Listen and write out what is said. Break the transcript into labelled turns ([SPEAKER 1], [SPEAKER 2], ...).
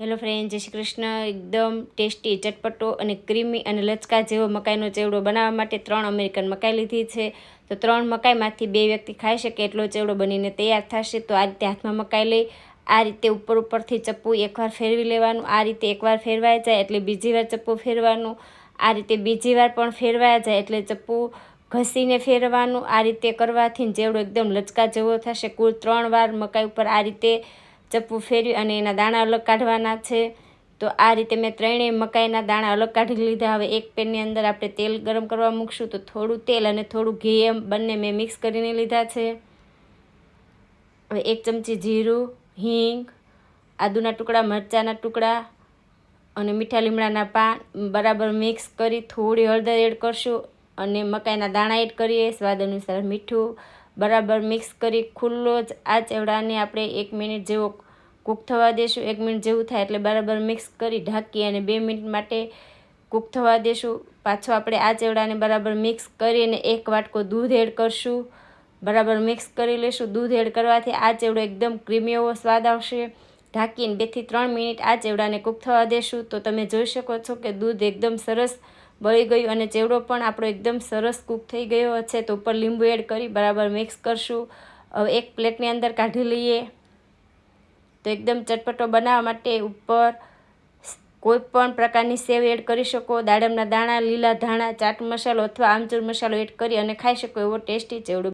[SPEAKER 1] Hello friend, જય શ્રી કૃષ્ણ. એકદમ tasty, ચટપટો અને ક્રીમી અને લચકા જેવો મકાઈનો ચેવડો બનાવવા માટે ત્રણ અમેરિકન મકાઈ લીધી છે. તો ત્રણ મકાઈમાંથી બે વ્યક્તિ ખાઈ શકે એટલો ચેવડો બનીને તૈયાર થશે. તો આ રીતે હાથમાં મકાઈ લઈ, આ રીતે ઉપર ઉપરથી ચપ્પુ એકવાર ફેરવી લેવાનું, આ રીતે એકવાર ફેરવાઈ જાય એટલે બીજી વાર ચપ્પુ ફેરવાનું, આ રીતે બીજી વાર પણ ફેરવાયા જાય એટલે ચપ્પુ ઘસીને ફેરવાનું, આ રીતે કરવાથી ચેવડો એકદમ લચકા જેવો થશે. કુલ ત્રણ વાર મકાઈ ઉપર આ રીતે ચપ્પુ ફેરવી અને એના દાણા અલગ કાઢવાના છે. તો આ રીતે મેં ત્રણેય મકાઈના દાણા અલગ કાઢી લીધા. હવે એક પેનની અંદર આપણે તેલ ગરમ કરવા મૂકશું તો થોડું તેલ અને થોડું ઘી એમ બંને મેં મિક્સ કરીને લીધા છે. હવે એક ચમચી જીરું, હિંગ, આદુના ટુકડા, મરચાંના ટુકડા અને મીઠા લીમડાના પાન બરાબર મિક્સ કરી થોડી હળદર એડ કરશું અને મકાઈના દાણા એડ કરીએ. સ્વાદ અનુસાર મીઠું બરાબર મિક્સ કરી ખુલ્લો જ આ ચેવડાને આપણે એક મિનિટ જેવો કૂક થવા દેશું. એક મિનિટ જેવું થાય એટલે બરાબર મિક્સ કરી ઢાંકી અને બે મિનિટ માટે કૂક થવા દેશું. પાછો આપણે આ ચેવડાને બરાબર મિક્સ કરી અને એક વાટકો દૂધ એડ કરશું. બરાબર મિક્સ કરી લઈશું દૂધ એડ કરવાથી આ ચેવડો એકદમ ક્રીમી એવો સ્વાદ આવશે. ઢાંકીને બેથી ત્રણ મિનિટ આ ચેવડાને કૂક થવા દેશું. તો તમે જોઈ શકો છો કે દૂધ એકદમ સરસ બળી ગયું અને ચેવડો પણ આપણો એકદમ સરસ કૂક થઈ ગયો છે, તો ઉપર લીંબુ એડ કરી બરાબર મિક્સ કરશું. હવે એક પ્લેટની અંદર કાઢી લઈએ. તો એકદમ ચટપટો બનાવવા માટે ઉપર કોઈ પણ પ્રકારની સેવ એડ કરી શકો. દાડમના દાણા, લીલા ધાણા, ચાટ મસાલો અથવા આમચૂર મસાલો એડ કરી અને ખાઈ શકો. એવો ટેસ્ટી ચેવડો